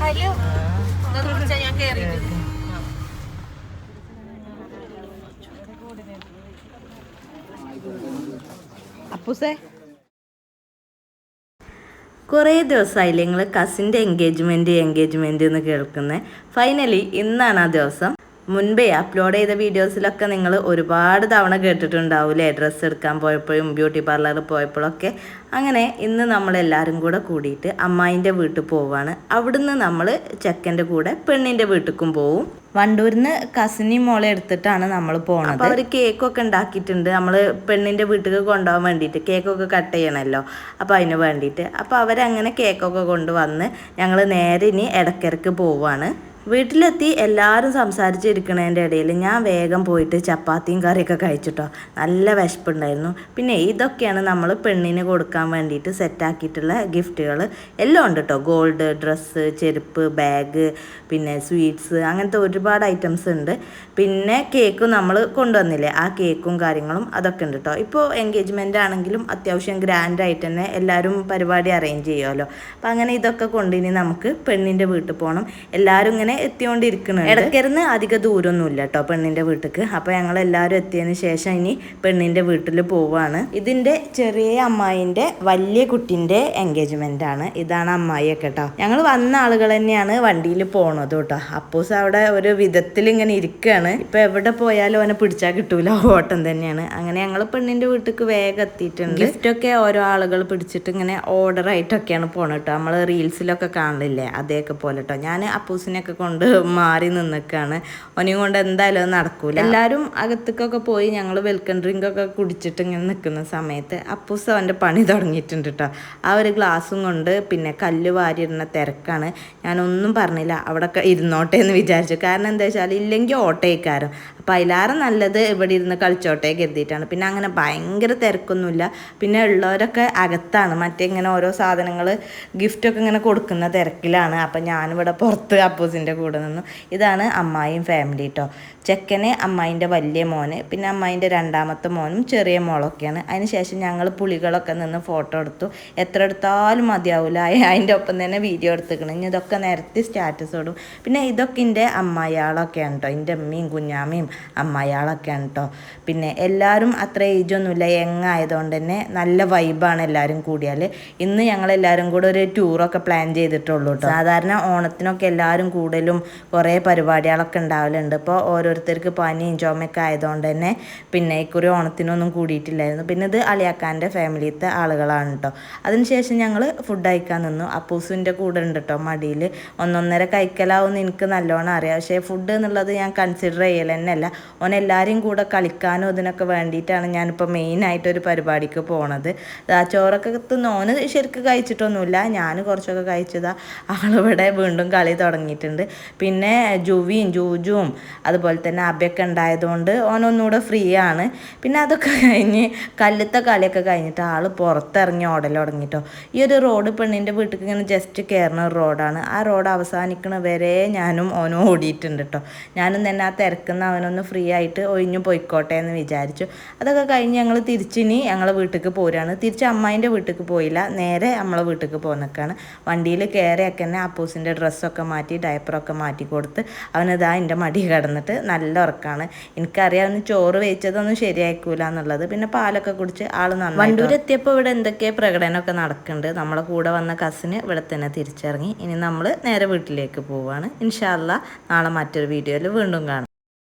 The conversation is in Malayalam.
ഹലോ? ഞാൻ കേറിയിട്ട് അപ്പൂസേ? കുറേ ദിവസമായില്ലേ നിങ്ങൾ കസിന്റെ എൻഗേജ്മെന്റ് എൻഗേജ്മെന്റ് എന്ന് കേൾക്കുന്നത് ഫൈനലി ഇന്നാണ് ആ ദിവസം. മുൻപേ അപ്ലോഡ് ചെയ്ത വീഡിയോസിലൊക്കെ നിങ്ങൾ ഒരുപാട് തവണ കേട്ടിട്ടുണ്ടാവില്ലേ ഡ്രസ്സ് എടുക്കാൻ പോയപ്പോഴും ബ്യൂട്ടി പാർലറിൽ പോയപ്പോഴൊക്കെ. അങ്ങനെ ഇന്ന് നമ്മളെല്ലാവരും കൂടെ കൂടിയിട്ട് അമ്മായിന്റെ വീട്ടിൽ പോവാണ്. അവിടുന്ന് നമ്മൾ ചെക്കന്റെ കൂടെ പെണ്ണിന്റെ വീട്ടിലേക്കും പോവും. വണ്ടൂരിന്ന് കസിനി മോളെ എടുത്തിട്ടാണ് നമ്മൾ പോകുന്നത് അപ്പോൾ അവർ കേക്കൊക്കെ ഉണ്ടാക്കിയിട്ടുണ്ട്. നമ്മൾ പെണ്ണിന്റെ വീട്ടിൽ കൊണ്ടുപോകാൻ വേണ്ടിയിട്ട് കേക്കൊക്കെ കട്ട് ചെയ്യണമല്ലോ അപ്പോൾ അതിന് വേണ്ടിയിട്ട്. അപ്പോൾ അവരങ്ങനെ കേക്കൊക്കെ കൊണ്ടുവന്ന് ഞങ്ങൾ നേരെ ഇനി ഇടയ്ക്കിടയ്ക്ക് പോവാണ്. വീട്ടിലെത്തി എല്ലാവരും സംസാരിച്ചിരിക്കണതിന്റെ ഇടയിൽ ഞാൻ വേഗം പോയിട്ട് ചപ്പാത്തിയും കറിയൊക്കെ കഴിച്ചിട്ടോ. നല്ല വിശപ്പുണ്ടായിരുന്നു. പിന്നെ ഇതൊക്കെയാണ് നമ്മൾ പെണ്ണിന് കൊടുക്കാൻ വേണ്ടിയിട്ട് സെറ്റാക്കിയിട്ടുള്ള ഗിഫ്റ്റുകൾ. എല്ലാം ഉണ്ട് കേട്ടോ ഗോൾഡ് ഡ്രസ്സ് ചെരുപ്പ് ബാഗ് പിന്നെ സ്വീറ്റ്സ് അങ്ങനത്തെ ഒരുപാട് ഐറ്റംസ് ഉണ്ട്. പിന്നെ കേക്ക് നമ്മൾ കൊണ്ടുവന്നില്ലേ? ആ കേക്കും കാര്യങ്ങളും അതൊക്കെ ഉണ്ട് കേട്ടോ ഇപ്പോൾ എൻഗേജ്മെന്റ് ആണെങ്കിലും അത്യാവശ്യം ഗ്രാൻഡ് ആയിട്ട് തന്നെ എല്ലാവരും പരിപാടി അറേഞ്ച് ചെയ്യുമല്ലോ. അപ്പം അങ്ങനെ ഇതൊക്കെ കൊണ്ടിനി നമുക്ക് പെണ്ണിന്റെ വീട്ടിൽ പോകണം. എല്ലാവരും ഇങ്ങനെ എത്തിക്കൊണ്ടിരിക്കുന്നുണ്ട് ഇടയ്ക്കിരുന്ന് അധിക ദൂരമൊന്നുമില്ല കേട്ടോ പെണ്ണിന്റെ വീട്ടിലേക്ക് അപ്പോൾ ഞങ്ങൾ എല്ലാവരും എത്തിയതിന് ശേഷം ഇനി പെണ്ണിന്റെ വീട്ടിൽ പോവാണ്. ഇതിന്റെ ചെറിയ അമ്മായിന്റെ വലിയ കുട്ടിന്റെ എൻഗേജ്മെന്റ് ആണ് ഇതാണ് അമ്മായിയൊക്കെ കേട്ടോ. ഞങ്ങൾ വന്ന ആളുകൾ തന്നെയാണ് വണ്ടിയിൽ പോണത് കേട്ടോ. അപ്പൂസ് അവിടെ ഒരു വിധത്തിൽ ഇങ്ങനെ ഇരിക്കുകയാണ്. ഇപ്പൊ എവിടെ പോയാലും അവനെ പിടിച്ചാൽ കിട്ടൂല. ഓട്ടം തന്നെയാണ്. അങ്ങനെ ഞങ്ങൾ പെണ്ണിന്റെ വീട്ടിലേക്ക് വേഗം എത്തിയിട്ടുണ്ട്. ഗിഫ്റ്റ് ഒക്കെ ഓരോ ആളുകൾ പിടിച്ചിട്ട് ഇങ്ങനെ ഓർഡർ ആയിട്ടൊക്കെയാണ് പോണത് കേട്ടോ. നമ്മൾ റീൽസിലൊക്കെ കാണില്ലേ അതേക്കെ പോലെ കേട്ടോ. ഞാൻ അപ്പൂസിനെയൊക്കെ കൊണ്ട് മാറി നിന്നിക്കാണ് ഓനെയും കൊണ്ട് എന്തായാലും അത് നടക്കൂല. എല്ലാവരും അകത്തേക്കൊക്കെ പോയി ഞങ്ങൾ വെൽക്കം ഡ്രിങ്ക് ഒക്കെ കുടിച്ചിട്ട് ഇങ്ങനെ നിൽക്കുന്ന സമയത്ത് അപ്പൂസ് അവന്റെ പണി തുടങ്ങിയിട്ടുണ്ട് കേട്ടോ ആ ഒരു ഗ്ലാസ്സും കൊണ്ട് പിന്നെ കല്ല് വാരിയിടുന്ന തിരക്കാണ്. ഞാനൊന്നും പറഞ്ഞില്ല അവിടെ ഇരുന്നോട്ടെ എന്ന് വിചാരിച്ചു. കാരണം എന്താ വെച്ചാൽ ഇല്ലെങ്കിൽ ഓട്ടയിക്കാരും അപ്പം അതിലാറെ നല്ലത് ഇവിടെ ഇരുന്ന് കളിച്ചോട്ടേ കരുതിയിട്ടാണ്. പിന്നെ അങ്ങനെ ഭയങ്കര തിരക്കൊന്നുമില്ല. പിന്നെ ഉള്ളവരൊക്കെ അകത്താണ്. മറ്റേ ഇങ്ങനെ ഓരോ സാധനങ്ങൾ ഗിഫ്റ്റൊക്കെ ഇങ്ങനെ കൊടുക്കുന്ന തിരക്കിലാണ്. അപ്പം ഞാനിവിടെ പുറത്ത് അപ്പൂസിന്റെ കൂടെ നിന്നു. ഇതാണ് അമ്മായിയും ഫാമിലി കേട്ടോ ചെക്കന് അമ്മായിന്റെ വലിയ മോന് പിന്നെ അമ്മായിന്റെ രണ്ടാമത്തെ മോനും ചെറിയ മോളൊക്കെയാണ്. അതിന് ശേഷം ഞങ്ങൾ പുളികളൊക്കെ നിന്ന് ഫോട്ടോ എടുത്തു. എത്ര എടുത്താലും മതിയാവില്ല അതിന്റെ ഒപ്പം തന്നെ വീഡിയോ എടുത്തിക്കണം. ഇനി ഇതൊക്കെ നിരത്തി സ്റ്റാറ്റസ് ഇടും. പിന്നെ ഇതൊക്കെ എന്റെ അമ്മായിയാളൊക്കെയാണ് കേട്ടോ എന്റെ അമ്മയും കുഞ്ഞാമ്മയും അമ്മായിയാളൊക്കെയാണ് കേട്ടോ പിന്നെ എല്ലാവരും അത്ര ഏജൊന്നുമില്ല യങ് ആയതുകൊണ്ട് തന്നെ നല്ല വൈബാണ് എല്ലാവരും കൂടിയാൽ ഇന്ന് ഞങ്ങൾ എല്ലാവരും കൂടെ ഒരു ടൂറൊക്കെ പ്ലാൻ ചെയ്തിട്ടുള്ളൂ കേട്ടോ സാധാരണ ഓണത്തിനൊക്കെ എല്ലാവരും കൂടുതലും കുറേ പരിപാടികളൊക്കെ ഉണ്ടാവലുണ്ട്. ഇപ്പോൾ ഓരോരുത്തർക്ക് പനിയും ചുമയൊക്കെ ആയതുകൊണ്ട് തന്നെ പിന്നെ ഇക്കുറി ഓണത്തിനൊന്നും കൂടിയിട്ടില്ലായിരുന്നു. പിന്നെ ഇത് അളിയാക്കാന്റെ ഫാമിലിയിലത്തെ ആളുകളാണ് കേട്ടോ അതിനുശേഷം ഞങ്ങൾ ഫുഡ് കഴിക്കാൻ നിന്നു. അപ്പൂസിന്റെ കൂടെ ഉണ്ട് കേട്ടോ മടിയിൽ. ഒന്നൊന്നര കഴിക്കലാവുമെന്ന് എനിക്ക് നല്ലോണം അറിയാം. പക്ഷേ ഫുഡ് എന്നുള്ളത് ഞാൻ കൺസിഡർ ചെയ്യൽ തന്നെയല്ല. ഓൻ എല്ലാവരെയും കൂടെ കളിക്കാനും ഇതിനൊക്കെ വേണ്ടിയിട്ടാണ് ഞാനിപ്പോൾ മെയിനായിട്ടൊരു പരിപാടിക്ക് പോണത്. ആ ചോറൊക്കെ ഓന് ശരിക്കും കഴിച്ചിട്ടൊന്നുമില്ല. ഞാൻ കുറച്ചൊക്കെ കഴിച്ചതാ. ആളിവിടെ വീണ്ടും കളി തുടങ്ങിയിട്ടുണ്ട്. പിന്നെ ജുവിയും ജൂജുവും അതുപോലെ തന്നെ അബയൊക്കെ ഉണ്ടായതുകൊണ്ട് ഓനൊന്നുകൂടെ ഫ്രീ ആണ്. പിന്നെ അതൊക്കെ കഴിഞ്ഞ് കല്ലുത്ത കളിയൊക്കെ കഴിഞ്ഞിട്ട് ആൾ പുറത്തിറങ്ങി ഓടൽ തുടങ്ങിട്ടോ. ഈ ഒരു റോഡ് പെണ്ണിന്റെ വീട്ടിൽ ഇങ്ങനെ ജസ്റ്റ് കയറുന്ന ഒരു റോഡാണ് ആ റോഡ് അവസാനിക്കണ വരെ ഞാനും ഓനും ഓടിയിട്ടുണ്ട് കേട്ടോ ഞാനും തന്നെ ആ തിരക്കുന്ന അവനൊന്ന് ഫ്രീ ആയിട്ട് ഒഴിഞ്ഞു പോയിക്കോട്ടെ എന്ന് വിചാരിച്ചു. അതൊക്കെ കഴിഞ്ഞ് ഞങ്ങൾ തിരിച്ചിനി ഞങ്ങൾ വീട്ടിലേക്ക് പോരാണ്. തിരിച്ച് അമ്മായിന്റെ വീട്ടിലേക്ക് പോയില്ല. നേരെ നമ്മളെ വീട്ടിലേക്ക് പോകുന്നൊക്കെയാണ് വണ്ടിയിൽ കയറിയൊക്കെ തന്നെ അപ്പൂസിന്റെ ഡ്രസ്സൊക്കെ മാറ്റി ഡയപ്പറൊക്കെ മാറ്റി കൊടുത്ത് അവനിതാ എന്റെ മടി കിടന്നിട്ട് നല്ല ഉറക്കാണ്. എനിക്കറിയാം അവന് ചോറ് വേവിച്ചതൊന്നും ശരിയാക്കൂല എന്നുള്ളത്. പിന്നെ പാലൊക്കെ കുടിച്ച് ആൾ നന്നായി വണ്ടൂർ എത്തിയപ്പോൾ ഇവിടെ എന്തൊക്കെ പ്രകടനമൊക്കെ നടക്കുന്നുണ്ട്. നമ്മളെ കൂടെ വന്ന കസിന് ഇവിടെ തന്നെ തിരിച്ചിറങ്ങി. ഇനി നമ്മൾ നേരെ വീട്ടിലേക്ക് പോവാണ്. ഇൻഷാല്ല നാളെ മറ്റൊരു വീഡിയോയിൽ വീണ്ടും കാണാം.